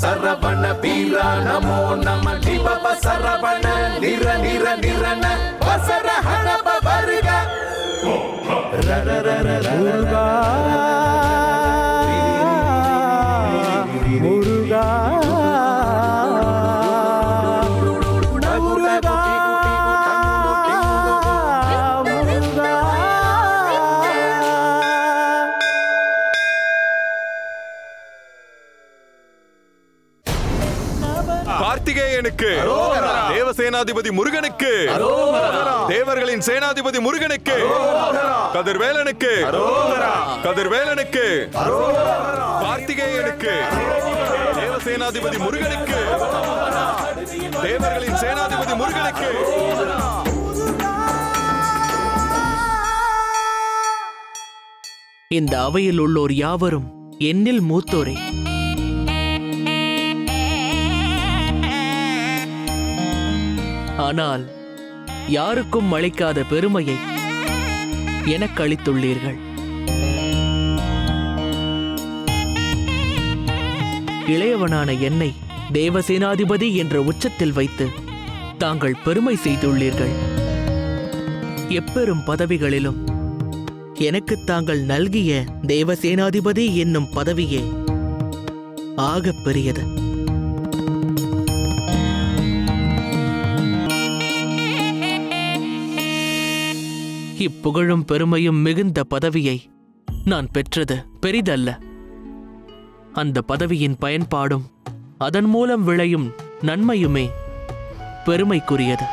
சரவண வீர நமோ நம டி பவ சரவண. நிர நிர கார்த்திகேயனுக்கு. தேவசேனாதிபதி முருகனுக்கு. தேவர்களின் சேனாதிபதி முருகனுக்கு. கதிர்வேலனுக்கு. கதிர்வேலனுக்கு. கார்த்திகேயனுக்கு. தேவசேனாதிபதி முருகனுக்கு. தேவர்களின் சேனாதிபதி முருகனுக்கு. இந்த அவையில் உள்ளோர் யாவரும் என்னில் மூத்தோரே. ஆனால் யாருக்கும் அளிக்காத பெருமையை எனக்கு அளித்துள்ளீர்கள் இளையவனான என்னை தேவசேனாதிபதி என்ற உச்சத்தில் வைத்து தாங்கள் பெருமை செய்துள்ளீர்கள். எப்பெரும் பதவிகளிலும் எனக்கு தாங்கள் நல்கிய தேவசேனாதிபதி என்னும் பதவியே ஆகப் பெரியது. இப்புகழும் பெருமையும் மிகுந்த பதவியை நான் பெற்றது பெரிதல்ல. அந்த பதவியின் பயன்பாடும் அதன் மூலம் விளையும் நன்மையுமே பெருமைக்குரியது.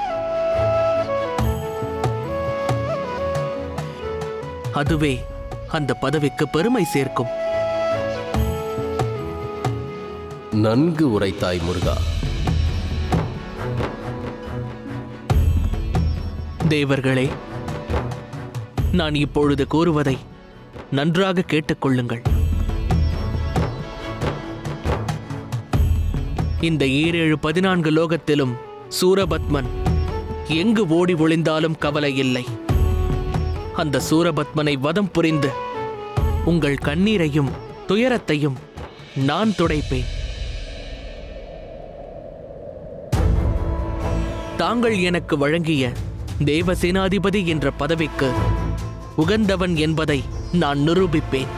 அதுவே அந்த பதவிக்கு பெருமை சேர்க்கும். நன்கு உரைத்தாய் முருகா. தேவர்களே நான் இப்பொழுது கூறுவதை நன்றாக கேட்டுக்கொள்ளுங்கள். இந்த ஈரேழு பதினான்கு லோகத்திலும் சூரபத்மன் எங்கு ஓடி ஒளிந்தாலும் கவலை இல்லை. அந்த சூரபத்மனை வதம் புரிந்து உங்கள் கண்ணீரையும் துயரத்தையும் நான் துடைப்பேன். தாங்கள் எனக்கு வழங்கிய தேவசேனாதிபதி என்ற பதவிக்கு உகந்தவன் என்பதை நான் நிரூபிப்பேன்.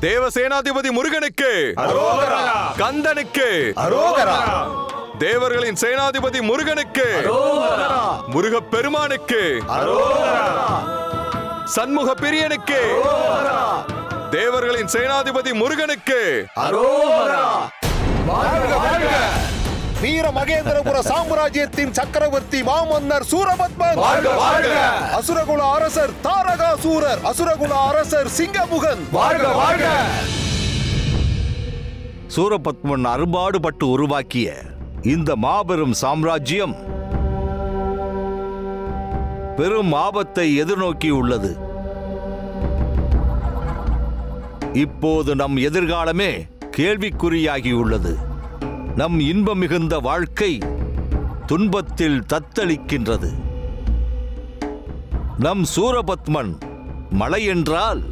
தேவசேனாதிபதி முருகனுக்கு கந்தனுக்கு தேவர்களின் சேனாதிபதி முருகனுக்கு முருகப் பெருமானுக்கு சண்முக பிரியனுக்கு தேவர்களின் சேனாதிபதி முருகனுக்கு. வீர மகேந்திரபுர சாம்ராஜ்யத்தின் சக்கரவர்த்தி மாமன்னர் சூரபத்மன். அசுரகுல அரசர் தாரகாசூரர் அசுரகுல அரசர் சிங்கமுகன். சூரபத்மன் அரும்பாடுபட்டு உருவாக்கிய இந்த மாபெரும் சாம்ராஜ்யம் பெரும் ஆபத்தை எதிர்நோக்கியுள்ளது இப்போது நம் எதிர்காலமே கேள்விக்குறியாகியுள்ளது நம் இன்பம் மிகுந்த வாழ்க்கை துன்பத்தில் தத்தளிக்கின்றது. நம் சூரபத்மன் மலை என்றால்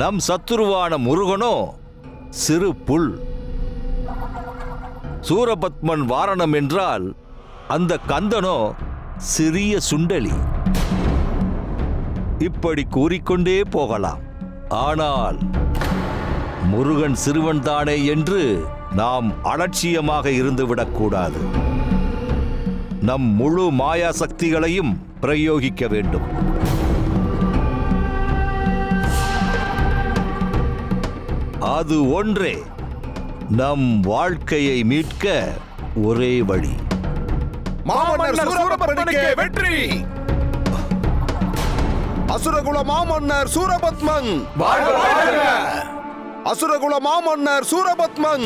நம் சத்துருவான முருகனோ சிறு புல். சூரபத்மன் வாரணம் என்றால் அந்த கந்தனோ சிறிய சுண்டலி. இப்படி கூறிக்கொண்டே போகலாம். ஆனால் முருகன் சிறுவன்தானே என்று நாம் அலட்சியமாக இருந்துவிடக்கூடாது நம் முழு மாயா சக்திகளையும் பிரயோகிக்க வேண்டும். அது ஒன்றே நம் வாழ்க்கையை மீட்க ஒரே வழி. வெற்றி! அசுரகுல மாமன்னர் சூரபத்மன்! அசுரகுல மாமன்னர் சூரபத்மன்?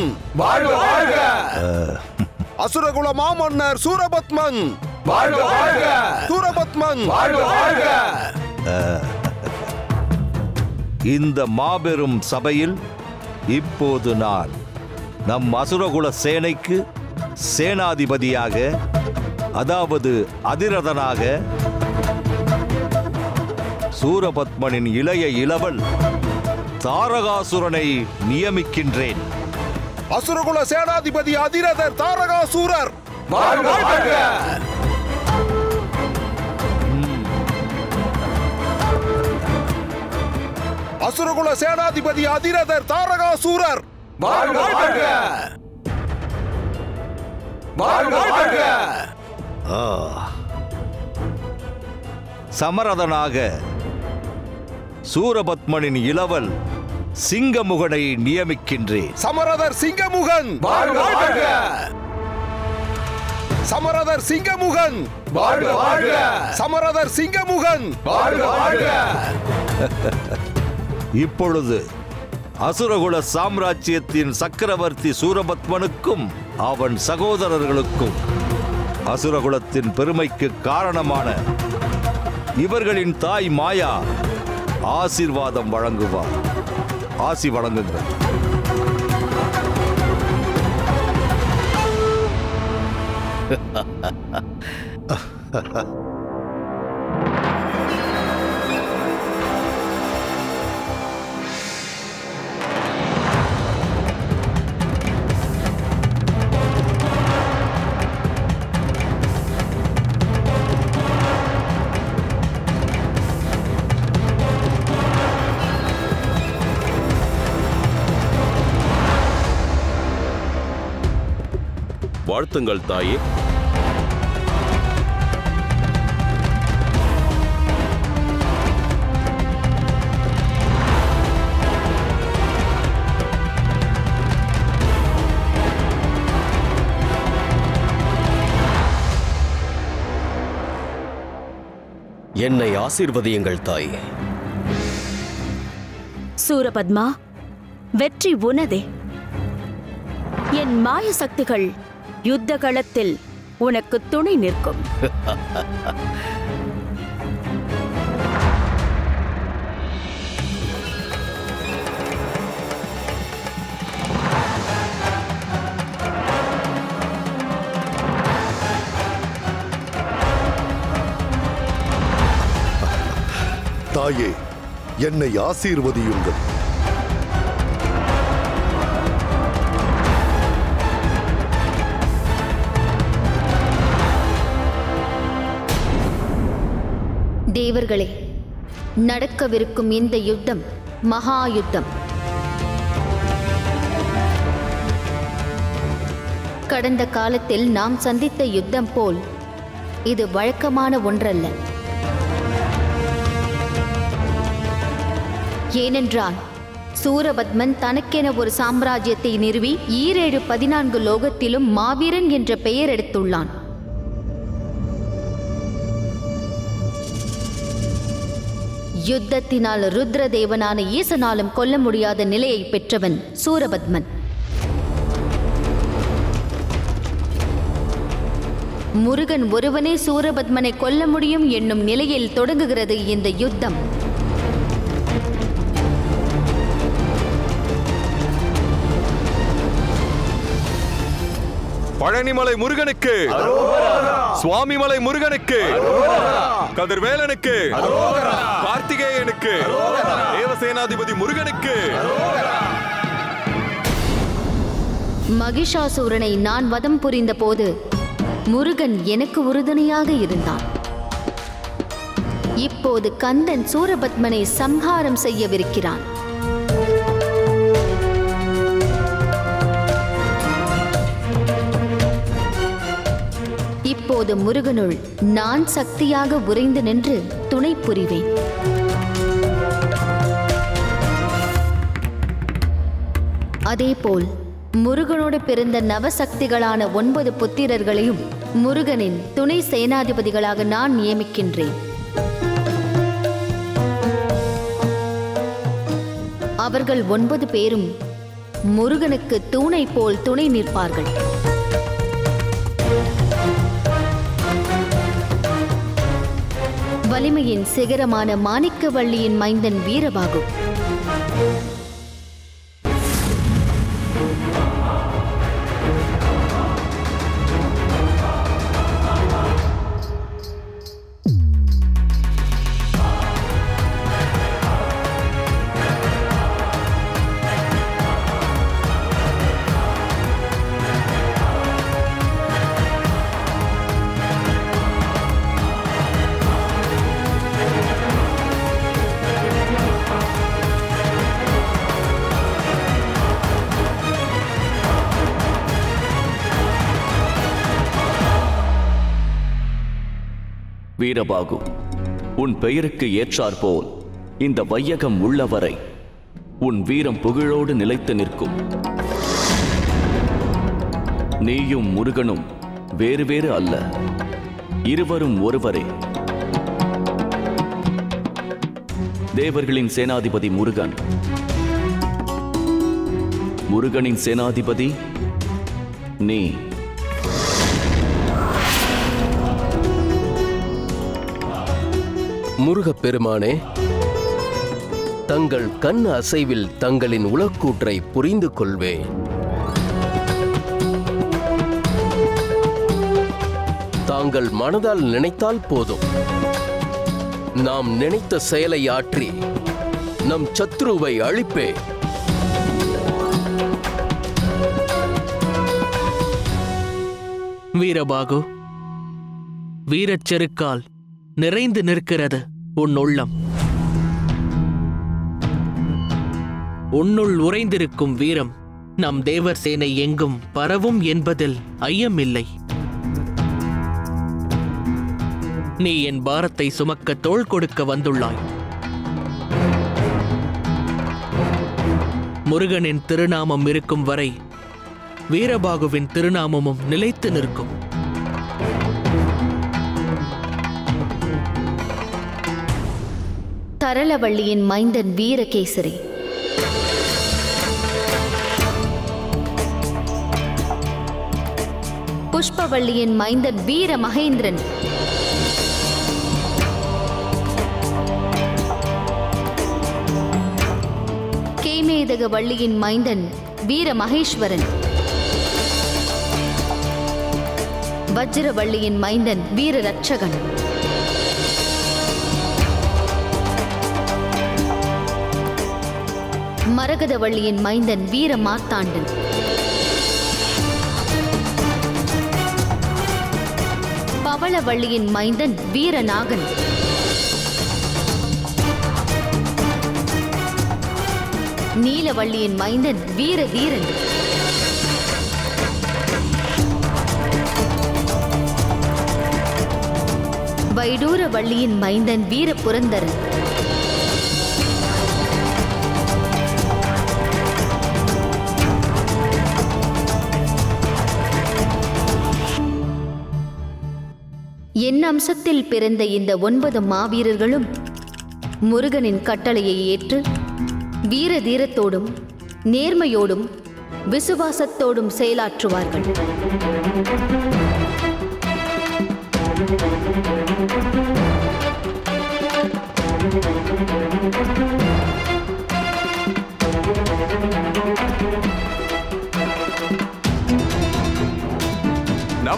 அசுரகுல மாமன்னர் சூரபத்மன்? சூரபத்மன்? இந்த மாபெரும் சபையில் இப்போது நான் நம் அசுரகுல சேனைக்கு சேனாதிபதியாக அதாவது அதிரதனாக சூரபத்மனின் இளைய இளவல் தாரகாசுரனை நியமிக்கின்றேன். அசுரகுல சேனாதிபதி அதிரதர் தாரகாசூரர். அசுரகுல சேனாதிபதி அதிரதர் தாரகாசூரர். ஆ. சமரதனாக சூரபத்மனின் இளவல் சிங்கமுகனை நியமிக்கின்றேன். சமரதர் சிங்கமுகன்! சமரதர் சிங்கமுகன்! சமரதர் சிங்கமுகன்! இப்பொழுது அசுரகுல சாம்ராஜ்யத்தின் சக்கரவர்த்தி சூரபத்மனுக்கும் அவன் சகோதரர்களுக்கும் அசுரகுலத்தின் பெருமைக்கு காரணமான இவர்களின் தாய் மாயா ஆசீர்வாதம் வழங்குவார். ஆசி வழங்குங்கள். வாழ்த்துங்கள் தாயே. என்னை ஆசீர்வதியுங்கள் தாய். சூரபத்மா வெற்றி உனதே. என் மாய சக்திகள் யுத்த களத்தில் உனக்கு துணை நிற்கும். தாயே என்னை ஆசீர்வதியுங்கள். தேவர்களே நடக்கவிருக்கும் இந்த யுத்தம் மகா யுத்தம் கடந்த காலத்தில் நாம் சந்தித்த யுத்தம் போல் இது வழக்கமான ஒன்றல்ல. ஏனென்றால் சூரபத்மன் தனக்கென ஒரு சாம்ராஜ்யத்தை நிறுவி ஈரேழு பதினான்கு லோகத்திலும் மாவீரன் என்ற பெயர் எடுத்துள்ளான். யுத்தத்தினால் ருத்ர தேவனான ஈசனாலும் கொல்ல முடியாத நிலையை பெற்றவன் சூரபத்மன். முருகன் ஒருவனே சூரபத்மனை கொல்ல முடியும் என்னும் நிலையில் தொடங்குகிறது இந்த யுத்தம். பழனிமலை முருகனுக்கு. சுவாமிமலை முருகனுக்கு. கதிர்வேலனுக்கு. கார்த்திகேயனுக்கு. தேவசேனாதிபதி முருகனுக்கு. மகிஷாசூரனை நான் வதம் புரிந்த போது முருகன் எனக்கு உறுதுணையாக இருந்தான். இப்போது கந்தன் சூரபத்மனை சம்ஹாரம் செய்யவிருக்கிறான். இப்போது முருகனுள் நான் சக்தியாக உறைந்து நின்று துணை புரிவேன். அதேபோல் முருகனோடு பிறந்த நவசக்திகளான ஒன்பது புத்திரர்களையும் முருகனின் துணை சேனாதிபதிகளாக நான் நியமிக்கின்றேன். அவர்கள் ஒன்பது பேரும் முருகனுக்கு தூணை போல் துணை நிற்பார்கள். வலிமையின் சிகரமான மாணிக்கவள்ளியின் மைந்தன் வீரபாகு. வீரபாகு உன் பெயருக்கு ஏற்றாற்போல் இந்த வையகம் உள்ளவரை உன் வீரம் புகழோடு நிலைத்து நிற்கும். நீயும் முருகனும் வேறு வேறு அல்ல. இருவரும் ஒருவரே. தேவர்களின் சேனாதிபதி முருகன். முருகனின் சேனாதிபதி நீ. முருகப்பெருமானே தங்கள் கண் அசைவில் தங்களின் உளக்கூற்றை புரிந்து கொள்வேன். தாங்கள் மனதால் நினைத்தால் போதும். நாம் நினைத்த செயலை ஆற்றி நம் சத்ருவை அழிப்பேன். வீரபாகு வீரச்செருக்கால் நிறைந்து நிற்கிறது. உன் உள்ளம். உன்னுள் உறைந்திருக்கும் வீரம் நம் தேவர் சேனை எங்கும் பரவும் என்பதில் ஐயமில்லை. நீ என் பாரத்தை சுமக்க தோள் கொடுக்க வந்துள்ளாய். முருகனின் திருநாமம் இருக்கும் வரை வீரபாகுவின் திருநாமமும் நிலைத்து நிற்கும். தரளவள்ளியின் மைந்தன் வீரகேசரி. புஷ்பவள்ளியின் மைந்தன் வீர மகேந்திரன் கேமேதக வள்ளியின் மைந்தன் வீர மகேஸ்வரன் வஜ்ரவள்ளியின் மைந்தன் வீர ரட்சகன் மரகதவள்ளியின் மைந்தன் வீர மார்த்தாண்டன். பவளவள்ளியின் மைந்தன் வீரநாகன் நீலவள்ளியின் மைந்தன் வீர வீரதீரன் வைடூரவள்ளியின் மைந்தன் வீர புரந்தரன். என் அம்சத்தில் பிறந்த இந்த ஒன்பது மாவீரர்களும் முருகனின் கட்டளையை ஏற்று வீர தீரத்தோடும் நேர்மையோடும் விசுவாசத்தோடும் செயலாற்றுவார்கள்.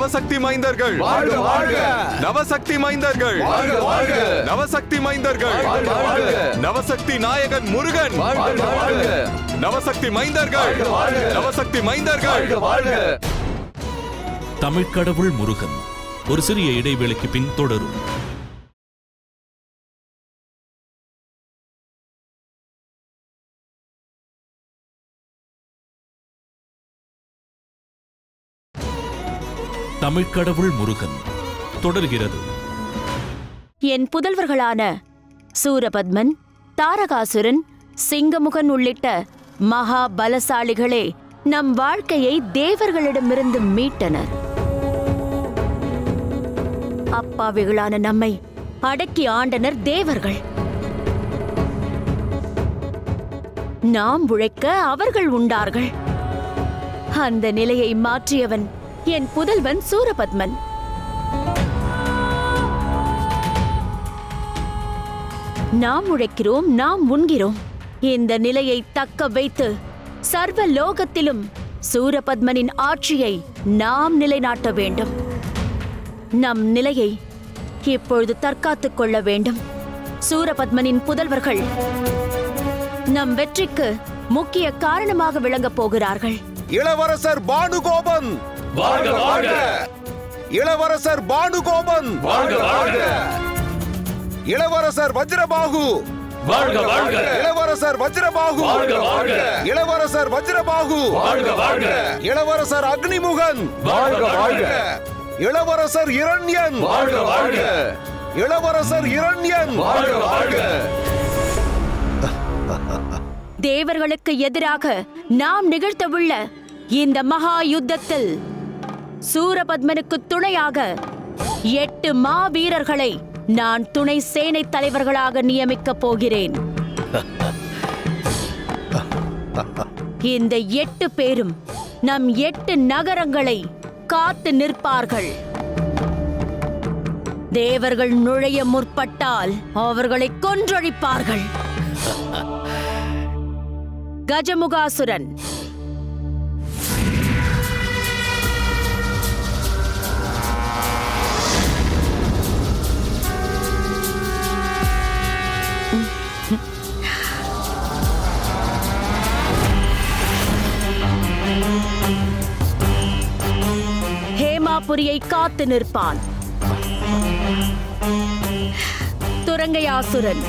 நவசக்தி மைந்தர்கள் வாழ்க, வாழ்க! நவசக்தி மைந்தர்கள் வாழ்க, வாழ்க! நவசக்தி மைந்தர்கள் வாழ்க, வாழ்க! நவசக்தி நாயகன் முருகன் வாழ்க, வாழ்க! நவசக்தி மைந்தர்கள்! நவசக்தி மைந்தர்கள்! தமிழ்க்கடவுள் முருகன் ஒரு சிறிய இடைவேளைக்கு பின் தொடரும் தமிழ்க்கடவுள் முருகன். தொடர்கிறது. என் புதல்வர்களான சூரபத்மன் தாரகாசுரன் சிங்கமுகன் உள்ளிட்ட மகா பலசாலிகளே நம் வாழ்க்கையை தேவர்களிடமிருந்து மீட்டனர். அப்பாவிகளான நம்மை அடக்கி ஆண்டனர் தேவர்கள். நாம் உழைக்க அவர்கள் உண்டார்கள். அந்த நிலையை மாற்றியவன் என் புதல்வன் சூரபத்மன். நாம் உழைக்கிறோம் நாம் உண்கிறோம். இந்த நிலையை தக்க வைத்து சர்வ லோகத்திலும் சூரபத்மனின் ஆட்சியை நாம் நிலைநாட்ட வேண்டும். நம் நிலையை இப்பொழுது தற்காத்துக் கொள்ள வேண்டும். சூரபத்மனின் புதல்வர்கள் நம் வெற்றிக்கு முக்கிய காரணமாக விளங்கப் போகிறார்கள். இளவரசர் பானுகோபன்! வாழ்க, வாழ்க! இளவரசர் பானுகோபன் வாழ்க, வாழ்க! இளவரசர் வஜ்ரபாகு வாழ்க, வாழ்க! இளவரசர் வஜ்ரபாகு வாழ்க, வாழ்க! இளவரசர் வஜ்ரபாகு வாழ்க, வாழ்க! இளவரசர் அக்னிமுகன் வாழ்க, வாழ்க! இளவரசர் இரண்யன் வாழ்க, வாழ்க! இளவரசர் இரண்யன் தேவர்களுக்கு எதிராக நாம் நிகழ்த்தவுள்ள இந்த மகா யுத்தத்தில் சூரபத்மனுக்கு துணையாக எட்டு மாவீரர்களை நான் துணை சேனை தலைவர்களாக நியமிக்கப் போகிறேன். இந்த எட்டு பேரும் நம் எட்டு நகரங்களை காத்து நிற்பார்கள். தேவர்கள் நுழைய முற்பட்டால் அவர்களை கொன்றொழிப்பார்கள். கஜமுகாசுரன் புரியை காத்து நிற்பான். துரங்கையாசுரன்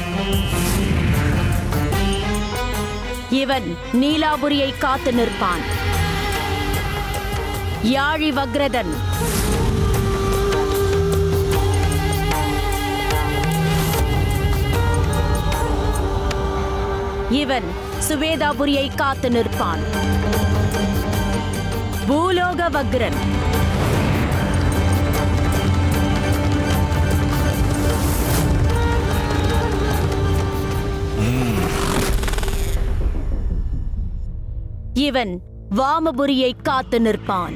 இவன் நீலாபுரியை காத்து நிற்பான். யாழி வக்ரதன். இவன் சுவேதாபுரியை காத்து நிற்பான். பூலோக வக்ரன். இவன் வாமபுரியை காத்து நிற்பான்.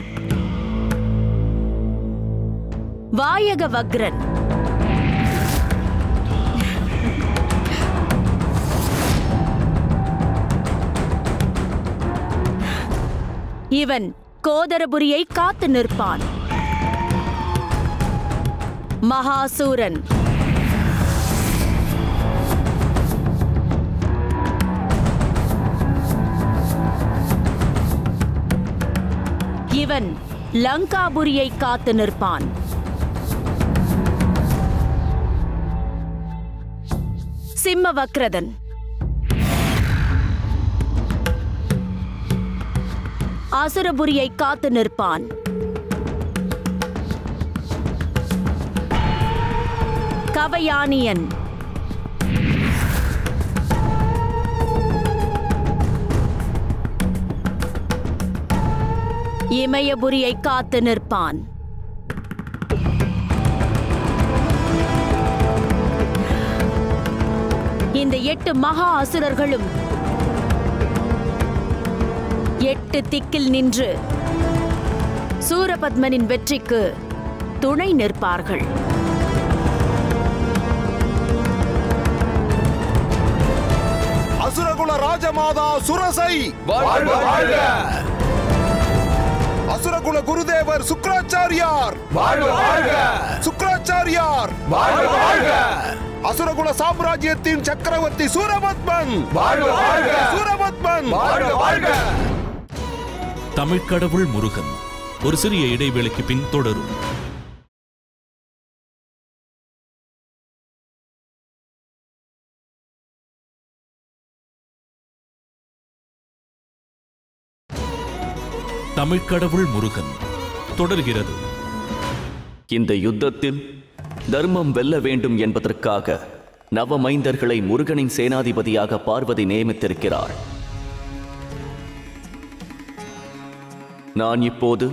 வாயக வக்ரன். இவன் கோதரபுரியை காத்து நிற்பான். மகாசூரன். இவன் லங்காபுரியை காத்து நிற்பான். சிம்மவக்ரதன். அசுரபுரியை காத்து நிற்பான். கவயானியன் இமயபுரியை காத்து நிற்பான். இந்த எட்டு மகா அசுரர்களும் எட்டு திக்கில் நின்று சூரபத்மனின் வெற்றிக்கு துணை நிற்பார்கள். அசுரகுல ராஜமாதா சுரசை வாழ்க அசுரகுல குருதேவர் வாழ்க வாழ்க. வாழ்க வாழ்க. அசுரகுல சாம்ராஜ்யத்தின் சக்கரவர்த்தி சூரபத்மன். வாழ்க வாழ்க. சூரபத்மன். வாழ்க வாழ்க. தமிழ்க்கடவுள் முருகன் ஒரு சிறிய இடைவேளைக்கு பின் தொடரும். தமிழ்க்கடவுள் முருகன். தொடர்கிறது. இந்த யுத்தத்தில் தர்மம் வெல்ல வேண்டும் என்பதற்காக நவமைந்தர்களை முருகனின் சேனாதிபதியாக பார்வதி நியமித்திருக்கிறாள். நான் இப்போது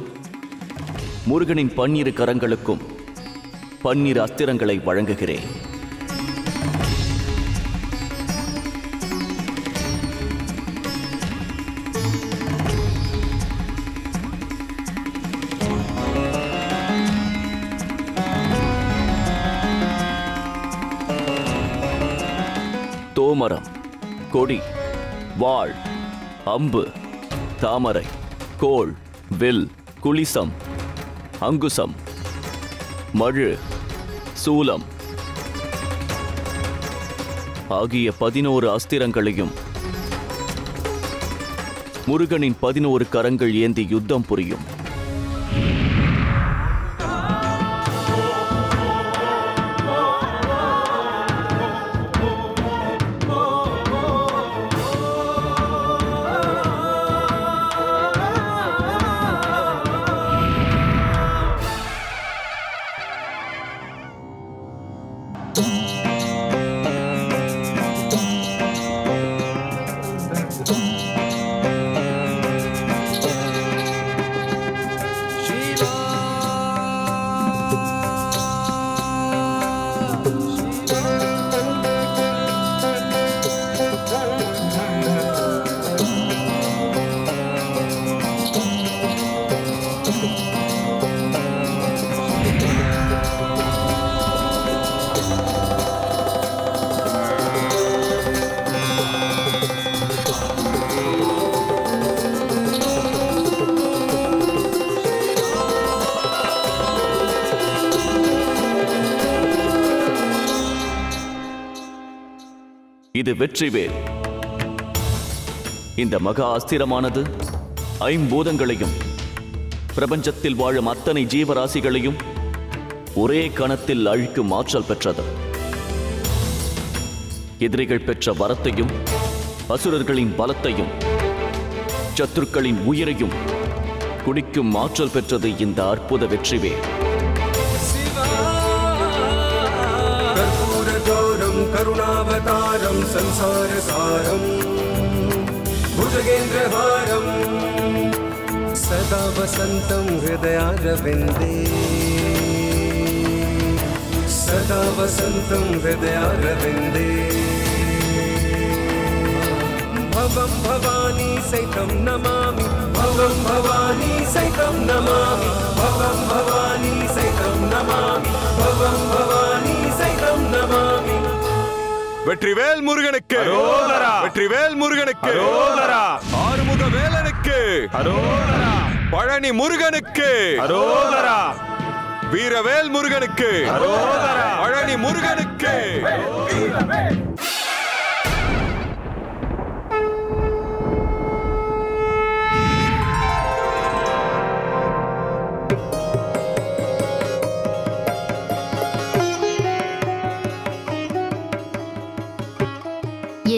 முருகனின் பன்னிரு கரங்களுக்கும் பன்னிரு அஸ்திரங்களை வழங்குகிறேன். தோமரம் கொடி வாழ் அம்பு தாமரை கோள் வில் குளிசம் அங்குசம் மழு சூலம் ஆகிய பதினோரு அஸ்திரங்களையும் முருகனின் பதினோரு கரங்கள் ஏந்தி யுத்தம் புரியும். இது வெற்றிவேல் இந்த மகா அஸ்திரமானது ஐம்பூதங்களையும் பிரபஞ்சத்தில் வாழும் அத்தனை ஜீவராசிகளையும் ஒரே கணத்தில் அழிக்கும் ஆற்றல் பெற்றது. எதிரிகள் பெற்ற வரத்தையும் அசுரர்களின் பலத்தையும் சத்துருக்களின் உயிரையும் குடிக்கும் ஆற்றல் பெற்றது இந்த அற்புத வெற்றிவே கருணா करुणावतारं संसारसारम् भुजगेन्द्रहारम् सदा वसन्तं हृदयारविन्दे सदा वसन्तं हृदयारविन्दे भवं भवानी सैतं नमामि भवं भवानी सैतं नमामि भवं भवानी सैतं नमामि भवं भवानी सैतं नमामि வெற்றிவேல் முருகனுக்கு. வெற்றிவேல் முருகனுக்கு. ஆறுமுக வேலனுக்கு பழனி முருகனுக்கு. வீரவேல் முருகனுக்கு. பழனி முருகனுக்கு.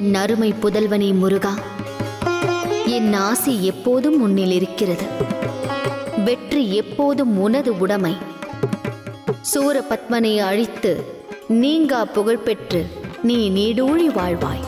என் அருமை புதல்வனே முருகா என் ஆசை எப்போதும் உன்னில் இருக்கிறது. வெற்றி எப்போதும் உனது உடைமை. சூரபத்மனை அழித்து நீங்கா புகழ்பெற்று நீ நீடூழி வாழ்வாய்.